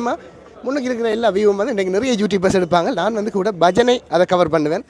முக்கியமாக முன்னுக்கு இருக்கிற எல்லா வியூவும் வந்து இன்றைக்கு நிறைய யூடியூபர்ஸ் எடுப்பாங்க. நான் வந்து கூட பஜனை அதை கவர் பண்ணுவேன்.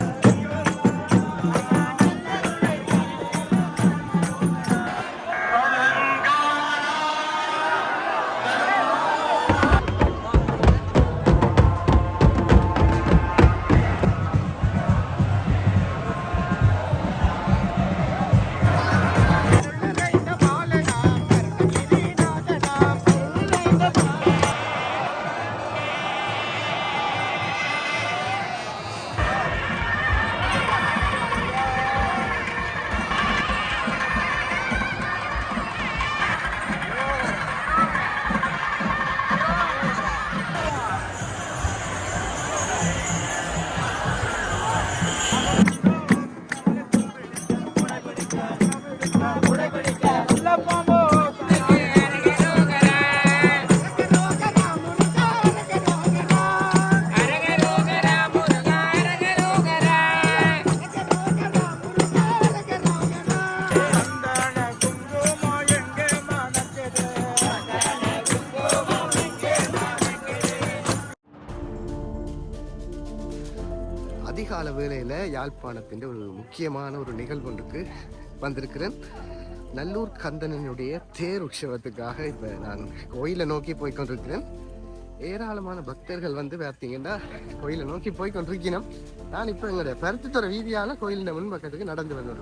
யாழ்ப்பாணத்தின் ஒரு முக்கியமான ஒரு நிகழ்வு ஒன்றுக்கு வந்திருக்கிறேன். நல்லூர் கந்தனனுடைய தேர் உற்சவத்துக்காக இப்போ நான் கோயிலை நோக்கி போய் கொண்டிருக்கிறேன். ஏராளமான பக்தர்கள் வந்து பார்த்தீங்கன்னா கோயிலை நோக்கி போய் கொண்டிருக்கிறோம் நான் இப்போ எங்களுடைய பருத்தித்துறை வீதியால் கோயிலின் முன்பக்கத்துக்கு நடந்து வந்து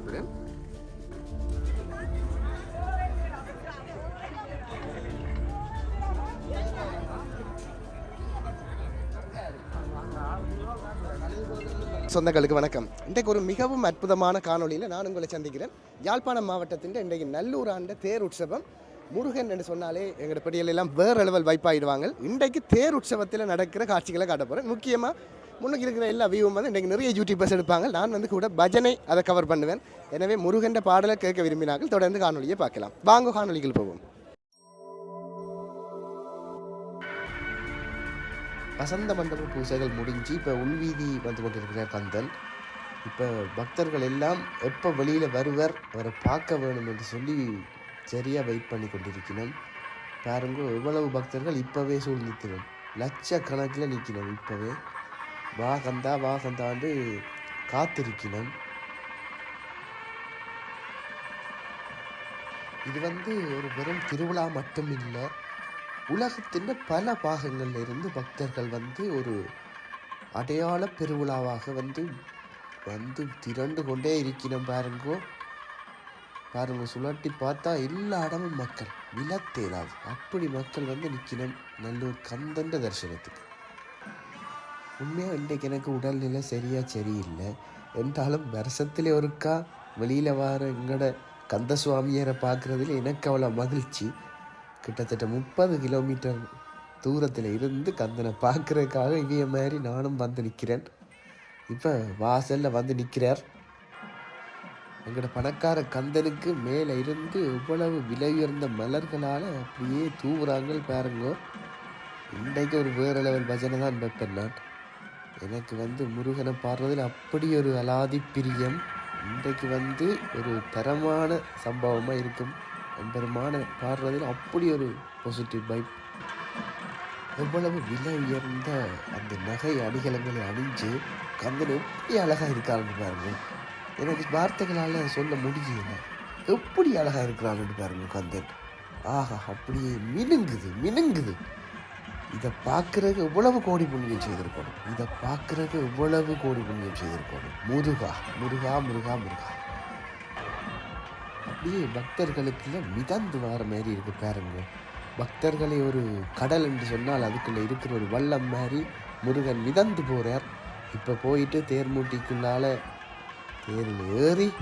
சொந்தங்களுக்கு வணக்கம். இன்றைக்கு ஒரு மிகவும் அற்புதமான காணொலியில் நான் உங்களை சந்திக்கிறேன். யாழ்ப்பாணம் மாவட்டத்தின் இன்றைக்கு நல்லூர் ஆண்ட தேர் உற்சவம். முருகன் என்று சொன்னாலே எங்களோட படிகள் வேறு லெவல் வைப்பாயிடுவாங்க. இன்றைக்கு தேர் உற்சவத்தில் நடக்கிற காட்சிகளை காட்ட போகிறேன் முக்கியமாக முன்னுக்கு இருக்கிற எல்லா வியூவும் வந்து இன்றைக்கு நிறைய யூடியூபர்ஸ் எடுப்பாங்க. நான் வந்து கூட பஜனை அதை கவர் பண்ணுவேன். எனவே முருகன்ற பாடலை கேட்க விரும்பினார்கள். தொடர்ந்து காணொலியை பார்க்கலாம். வாங்க காணொளிகள் போவோம். வசந்த மண்டப பூஜைகள் முடிஞ்சு இப்போ உள்வீதி வந்து கொண்டிருக்கிறார் கந்தல் இப்போ பக்தர்கள் எல்லாம் எப்போ வெளியில் வருவர் அவரை பார்க்க வேணும் என்று சொல்லி சரியாக வெயிட் பண்ணி கொண்டிருக்கணும் பாருங்க எவ்வளவு பக்தர்கள் இப்போவே சூழ் லட்சக்கணக்கில் நிற்கணும் இப்போவே. வா கந்தா வா கந்தாண்டு காத்திருக்கணும் இது வந்து ஒரு வெறும் திருவிழா மட்டும் இல்லை உலகத்தின் பல பாகங்களில் இருந்து பக்தர்கள் வந்து ஒரு அடையாள பெருவிழாவாக வந்து வந்து திரண்டு கொண்டே இருக்கிறோம் பாருங்கோ. பாருங்க சுழட்டி பார்த்தா எல்லா இடமும் மக்கள் விலத்தேலாது அப்படி மக்கள் வந்து நிற்கணும் நல்லூர் கந்தண்ட தரிசனத்துக்கு. உண்மையாக இன்றைக்கு எனக்கு உடல்நிலை சரியாக சரியில்லை. என்றாலும் வருஷத்திலே ஒருக்கா வெளியில் வர எங்களோட கந்த சுவாமியரை பார்க்குறதுல எனக்கு அவ்வளோ மகிழ்ச்சி. கிட்டத்தட்ட முப்பது கிலோமீட்டர் தூரத்தில் இருந்து கந்தனை பார்க்குறதுக்காக இவைய மாதிரி நானும் வந்து நிற்கிறேன் இப்போ வாசலில் வந்து நிற்கிறார் எங்களோட பணக்கார கந்தனுக்கு மேலே இருந்து இவ்வளவு விலை உயர்ந்த மலர்களால் அப்படியே தூவுறாங்க பாருங்க. இன்றைக்கு ஒரு வேறு லெவல் பஜனை தான் வைப்பேன் நான். எனக்கு வந்து முருகனை பாடுறதில் அப்படி ஒரு அலாதி பிரியம். இன்றைக்கு வந்து ஒரு தரமான சம்பவமாக இருக்கும். பெருமான பாடுறதில் அப்படி ஒரு பாசிட்டிவ் வைப் எவ்வளவு விலை உயர்ந்த அந்த நகை அணிகலங்களை அணிஞ்சு கந்தன் எப்படி அழகாக இருக்காருன்னு பாருங்க. எனக்கு வார்த்தைகளால் சொல்ல முடியல. எப்படி அழகாக இருக்கிறான்னு பாருங்க கந்தன். ஆஹா அப்படியே மினுங்குது மினுங்குது. இதை பார்க்குறதுக்கு எவ்வளவு கோடி புண்ணியம் செய்திருக்கணும். இதை பார்க்குறதுக்கு எவ்வளவு கோடி புண்ணியம் செய்திருக்கணும். முருகா முருகா முருகா முருகா. அப்படியே பக்தர்களுக்குள்ள மிதந்து வர மாதிரி இருக்கு பாருங்க. பக்தர்களை ஒரு கடல் என்று சொன்னால் அதுக்குள்ள இருக்கிற ஒரு வல்லம் மாதிரி முருகன் மிதந்து போறார். இப்போ போயிட்டு தேர்மூட்டிக்குள்ளால தேரில் ஏறி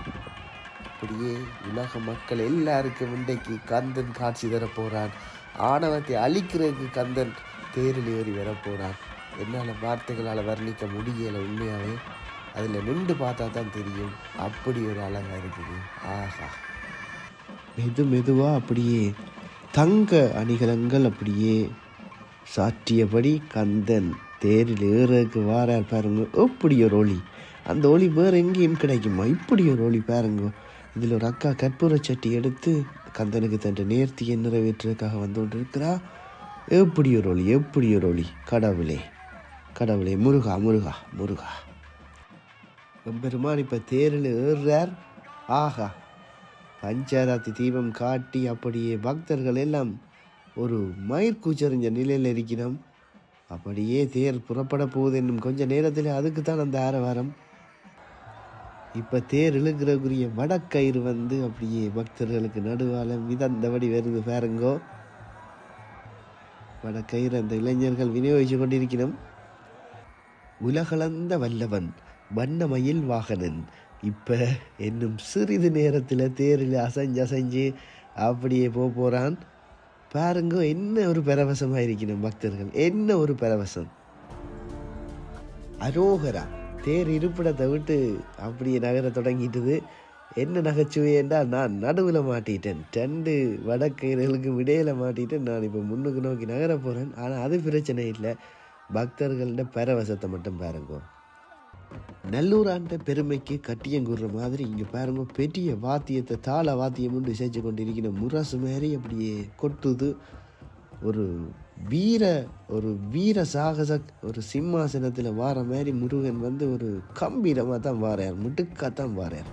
அப்படியே உலக மக்கள் எல்லாருக்கும் இன்றைக்கு கந்தன் காட்சி தர ஆணவத்தை அழிக்கிறதுக்கு கந்தன் தேரில் ஏறி வர என்னால் வார்த்தைகளால் வர்ணிக்க முடியலை உண்மையாகவே அதில் நின்று பார்த்தா தான் தெரியும். அப்படி ஒரு அழகாக இருக்குது. ஆஹா. மெது மெதுவாக அப்படியே தங்க அணிகலங்கள் அப்படியே சாற்றியபடி கந்தன் தேரில் ஏறதுக்கு வாரார் பாருங்க. எப்படி ஒரு ஒளி. அந்த ஒளி வேறு எங்கேயும் கிடைக்குமா? இப்படி ஒரு ஒளி பாருங்க. இதில் ஒரு அக்கா கற்பூர சட்டி எடுத்து கந்தனுக்கு தன் நேர்த்தியை நிறைவேற்றுறதுக்காக வந்து கொண்டு இருக்கிறா எப்படி ஒரு ஒளி எப்படி ஒரு ஒளி. கடவுளே கடவுளே முருகா முருகா முருகா. பெருமான் இப்போ தேரில் ஏறுறார். ஆஹா பஞ்சராத்தி தீபம் காட்டி அப்படியே பக்தர்கள் எல்லாம் ஒரு மயிர்கூச்சறிஞ்ச நிலையில் இருக்கிறோம். அப்படியே தேர் புறப்பட போகுது என்னும் கொஞ்ச நேரத்தில் அதுக்கு தான் அந்த ஆரவாரம். இப்போ தேர் இழுக்கிறக்குரிய வடக்கயிறு வந்து அப்படியே பக்தர்களுக்கு நடுவால் மிதந்தபடி வருது பாருங்கோ. வடக்கயிறு அந்த இளைஞர்கள் விநியோகிச்சு கொண்டிருக்கிறோம். உலகளந்த வல்லவன் வண்ணமயில் வாகனன் இப்போ இன்னும் சிறிது நேரத்தில் தேரில் அசைஞ்சு அசைஞ்சு அப்படியே போக போகிறான் பாருங்க என்ன ஒரு பரவசமாக இருக்கணும் பக்தர்கள். என்ன ஒரு பரவசம். அரோகரா. தேர் இருப்பிடத்தை விட்டு அப்படியே நகர தொடங்கிட்டது. என்ன நகைச்சுவை என்றால் நான் நடுவில் மாட்டிட்டேன். ரெண்டு வடக்கயிறுகளுக்கு இடையில் மாட்டிட்டேன். நான் இப்போ முன்னுக்கு நோக்கி நகர போகிறேன் ஆனால் அது பிரச்சனை இல்லை. பக்தர்கள்ட பரவசத்தை மட்டும் பாருங்க. நல்லூராண்ட பெருமைக்கு கட்டியங்குற மாதிரி இங்கே பாருங்க பெரிய வாத்தியத்தை தாள வாத்தியம்னு உண்டு கொண்டு இருக்கிற முரசு மாதிரி அப்படியே கொட்டுது. ஒரு வீர ஒரு வீர சாகச ஒரு சிம்மாசனத்தில் வார மாதிரி முருகன் வந்து ஒரு கம்பீரமாக தான் வாரார் முட்டுக்காக தான் வாரார்.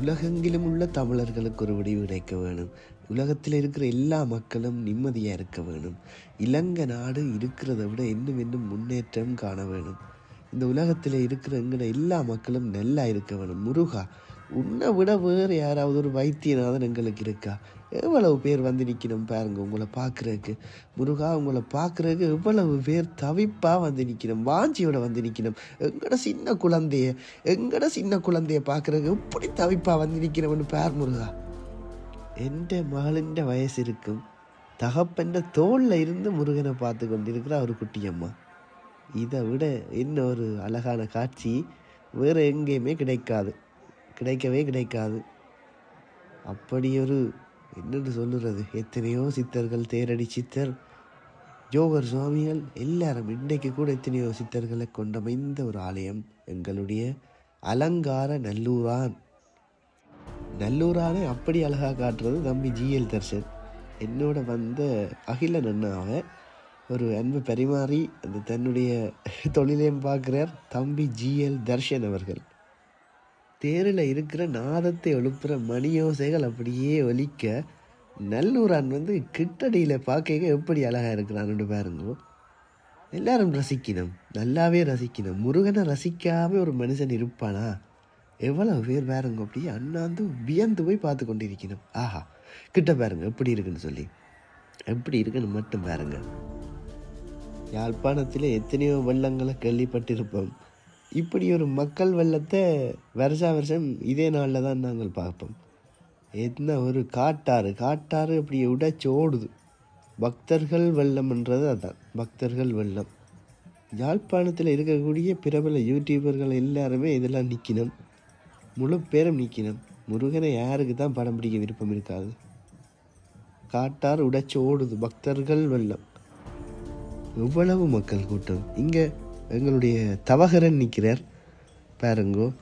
உலகெங்கிலும் உள்ள தமிழர்களுக்கு ஒரு விடிவு கிடைக்க வேணும். உலகத்தில் இருக்கிற எல்லா மக்களும் நிம்மதியாக இருக்க வேணும். இலங்கை நாடு இருக்கிறத விட இன்னும் இன்னும் முன்னேற்றம் காண வேணும். இந்த உலகத்தில் இருக்கிற எங்கட எல்லா மக்களும் நல்லா இருக்க வேணும் முருகா உன்னை விட வேறு யாராவது ஒரு வைத்தியநாதன் எங்களுக்கு இருக்கா? எவ்வளவு பேர் வந்து நிற்கணும் பாருங்க உங்களை பார்க்குறதுக்கு. முருகா உங்களை பார்க்குறதுக்கு எவ்வளவு பேர் தவிப்பாக வந்து நிற்கணும் வாஞ்சியோட வந்து நிற்கணும் எங்கட சின்ன குழந்தைய எங்கட சின்ன குழந்தைய பார்க்குறதுக்கு எப்படி தவிப்பாக வந்து நிற்கணும்னு பேர் முருகா. எந்த மகளின் வயசு இருக்கும் தகப்பென்ற தோளில் இருந்து முருகனை பார்த்து கொண்டிருக்கிற ஒரு குட்டியம்மா. இதை விட இன்னொரு அழகான காட்சி வேறு எங்கேயுமே கிடைக்காது. கிடைக்கவே கிடைக்காது. அப்படி ஒரு என்னென்னு சொல்லுறது? எத்தனையோ சித்தர்கள் தேரடி சித்தர் ஜோகர் சுவாமிகள் எல்லாரும் இன்றைக்கு கூட எத்தனையோ சித்தர்களை கொண்டமைந்த ஒரு ஆலயம். எங்களுடைய அலங்கார நல்லூரான். நல்லூரானை அப்படி அழகாக காட்டுறது தம்பி ஜிஎல் தர்ஷன் என்னோட வந்த அகில நன்னாவை ஒரு அன்பு பரிமாறி அந்த தன்னுடைய தொழிலையும் பார்க்குறார். தம்பி ஜிஎல் தர்ஷன் அவர்கள். தேரில் இருக்கிற நாதத்தை எழுப்புகிற மணியோசைகள் அப்படியே ஒலிக்க நல்லூரான் வந்து கிட்டடியில் பார்க்க எப்படி அழகாக இருக்கிறான்னு பாருங்க. எல்லாரும் ரசிக்கணும். நல்லாவே ரசிக்கணும். முருகனை ரசிக்காமல் ஒரு மனுஷன் இருப்பானா? எவ்வளவு பேர் பாருங்க அப்படி அண்ணாந்து வியந்து போய் பார்த்து கொண்டிருக்கணும். ஆஹா கிட்ட பாருங்க எப்படி இருக்குன்னு சொல்லி. எப்படி இருக்குன்னு மட்டும் பாருங்க. யாழ்ப்பாணத்தில் எத்தனையோ வெள்ளங்களை கேள்விப்பட்டிருப்போம். இப்படி ஒரு மக்கள் வெள்ளத்தை வருஷா வருஷம் இதே நாளில் தான் நாங்கள் பார்ப்போம். என்ன ஒரு காட்டாறு காட்டாறு அப்படி உடைச்சு ஓடுது. பக்தர்கள் வெள்ளம்ன்றது அதான் பக்தர்கள் வெள்ளம். யாழ்ப்பாணத்தில் இருக்கக்கூடிய பிரபல யூடியூபர்கள் எல்லாருமே இதெல்லாம் நிற்கணும் முழு பேரும் நிற்கணும் முருகனை யாருக்கு தான் படம் பிடிக்க விருப்பம் இருக்காது? காட்டார் உடைச்சி ஓடுது பக்தர்கள் வெள்ளம். எவ்வளவு மக்கள் கூட்டம்? இங்கே எங்களுடைய தவகரன் நிற்கிறார் பாருங்கோ.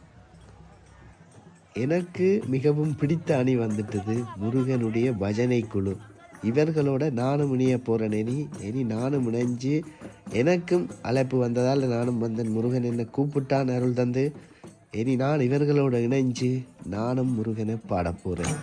எனக்கு மிகவும் பிடித்த அணி வந்துட்டது முருகனுடைய பஜனை குழு. இவர்களோட நானும் இணைய போகிறேன் இனி இனி நானும் இணைஞ்சு எனக்கும் அழைப்பு வந்ததால் நானும் வந்தேன். முருகன் என்னை கூப்பிட்டான் அருள் தந்து. இனி நான் இவர்களோட இணைஞ்சு நானும் முருகனை பாடப் போகிறேன்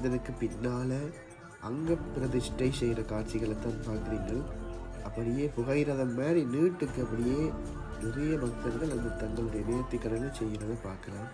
வந்ததுக்கு பின்னால் அங்க பிரதிஷ்டை செய்கிற காட்சிகளை தான் பார்க்குறீங்க அப்படியே புகையிரதம் மாதிரி நீட்டுக்கு அப்படியே நிறைய பக்தர்கள் அந்த தங்களுடைய நேர்த்திக்கடனை செய்கிறத பார்க்கலாம்.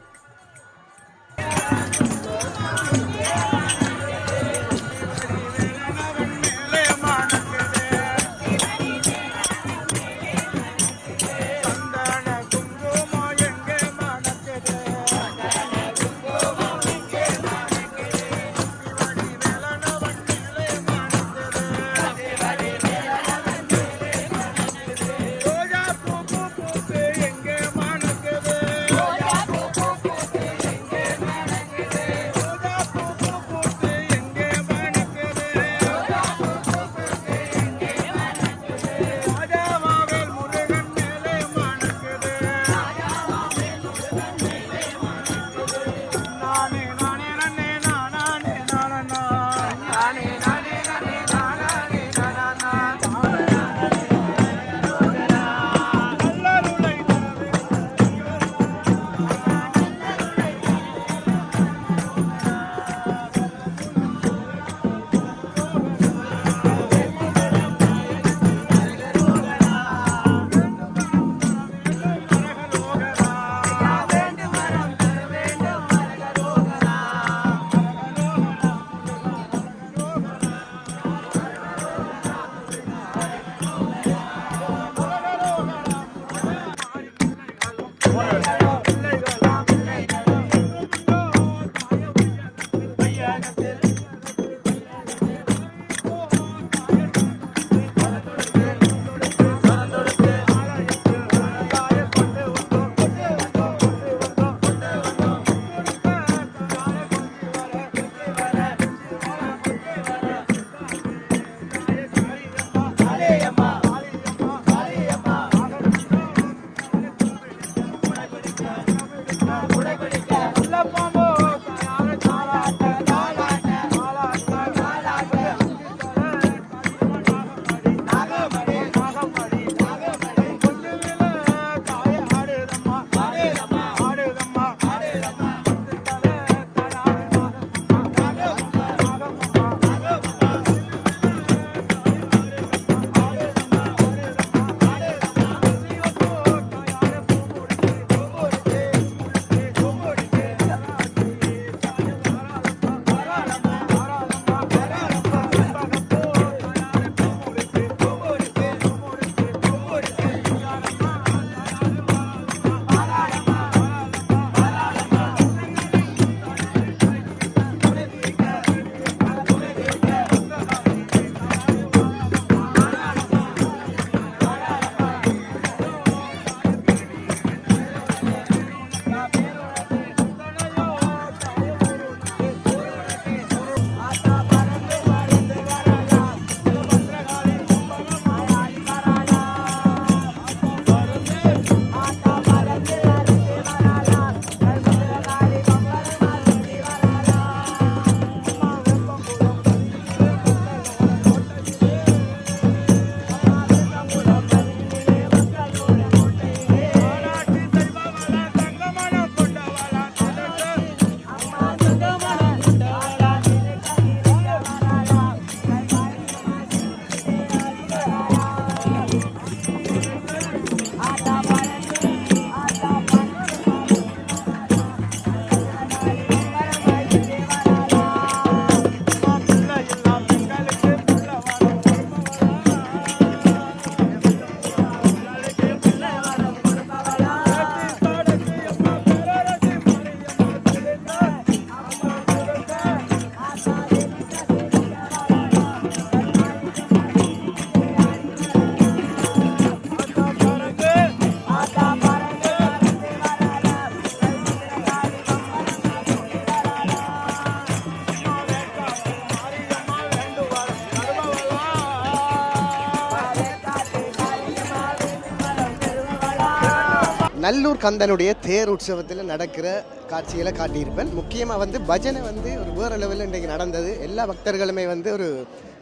நல்லூர் கந்தனுடைய தேர் உற்சவத்தில் நடக்கிற காட்சிகளை காட்டியிருப்பேன். முக்கியமாக வந்து பஜனை வந்து ஒரு வேறு லெவலில் இன்றைக்கு நடந்தது. எல்லா பக்தர்களுமே வந்து ஒரு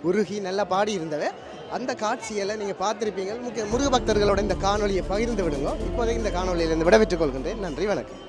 உருகி நல்லா பாடி இருந்தவை. அந்த காட்சிகளை நீங்கள் பார்த்துருப்பீங்க. முக்கிய முருக பக்தர்களோட இந்த காணொலியை பகிர்ந்து விடுங்க. இப்போதைக்கு இந்த காணொலியிலிருந்து விடைபெற்றுக் கொள்கின்றேன். நன்றி வணக்கம்.